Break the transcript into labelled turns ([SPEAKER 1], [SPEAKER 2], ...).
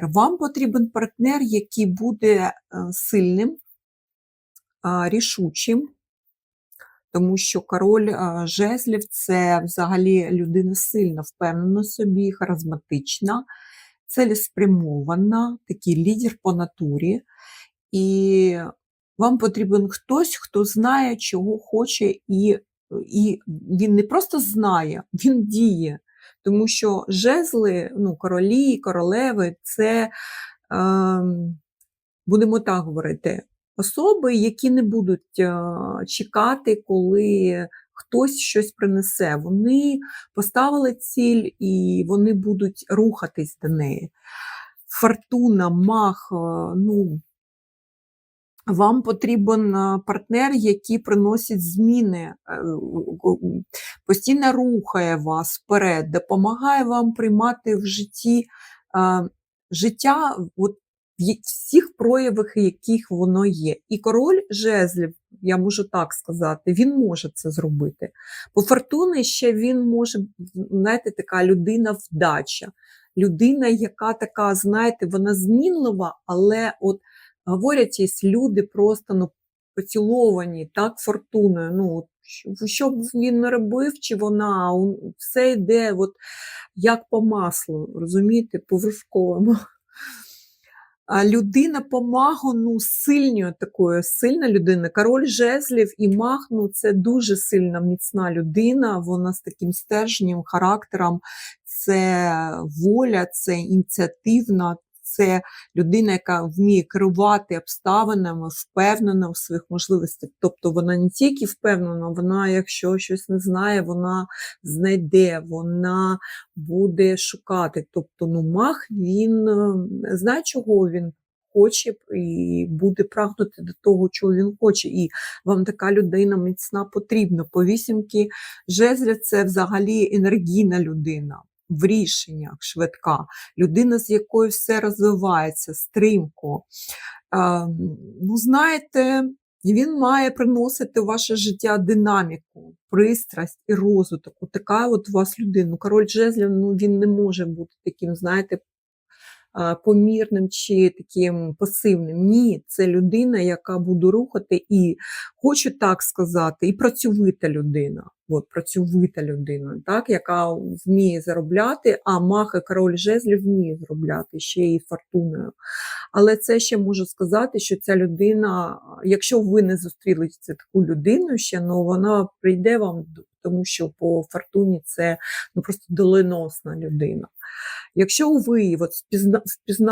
[SPEAKER 1] Вам потрібен партнер, який буде е, сильним, рішучим, тому що король жезлів це взагалі людина сильна, впевнена собі, харизматична, цілеспрямована, такий лідер по натурі. І вам потрібен хтось, хто знає, чого хоче, і, і він не просто знає, він діє. Тому що жезли, ну, королі, королеви це, е, будемо так говорити, особи, які не будуть е, чекати, коли хтось щось принесе. Вони поставили ціль і вони будуть рухатись до неї. Фортуна, мах, е, ну, вам потрібен е, партнер, який приносить зміни, е, постійно рухає вас вперед, допомагає вам приймати в житті е, життя от, в всіх проявах, яких воно є. І король жезлів, я можу так сказати, він може це зробити. По фортуни ще він може, знаєте, така людина вдача. Людина, яка така, знаєте, вона змінлива, але от говорять, є люди просто ну, поціловані так, фортуною. Ну, що- б він не робив, чи вона, все йде от, як по маслу, розумієте, по вершковому. А людина по магу, ну, сильною такою, сильна людина. Король жезлів і маг, ну, це дуже сильна, міцна людина. Вона з таким стержнем, характером. Це воля, це ініціативна, це людина, яка вміє керувати обставинами, впевнена в своїх можливостях. Тобто вона не тільки впевнена, вона, якщо щось не знає, вона знайде, вона буде шукати. Тобто, ну, маг, він е, знає, чого він хоче, і буде прагнути до того, чого він хоче. І вам така людина міцна потрібна. По вісімки жезля це взагалі енергійна людина. В рішеннях швидка, людина, з якою все розвивається, стрімко. Ну, знаєте, він має приносити в ваше життя динаміку, пристрасть і розвиток. Така от у вас людина. Ну, Король жезлів, ну він не може бути таким, знаєте, помірним чи таким пасивним. Ні, це людина, яка буде рухати, і хочу так сказати, і працьовита людина. От, працьовита людина, так, яка вміє заробляти, а мах і король жезлів вміє заробляти ще і фортуною. Але це ще можу сказати, що ця людина, якщо ви не зустріли це таку людину ще, ну вона прийде вам, тому що по фортуні це ну, просто доленосна людина. Якщо ви от спізна, спізна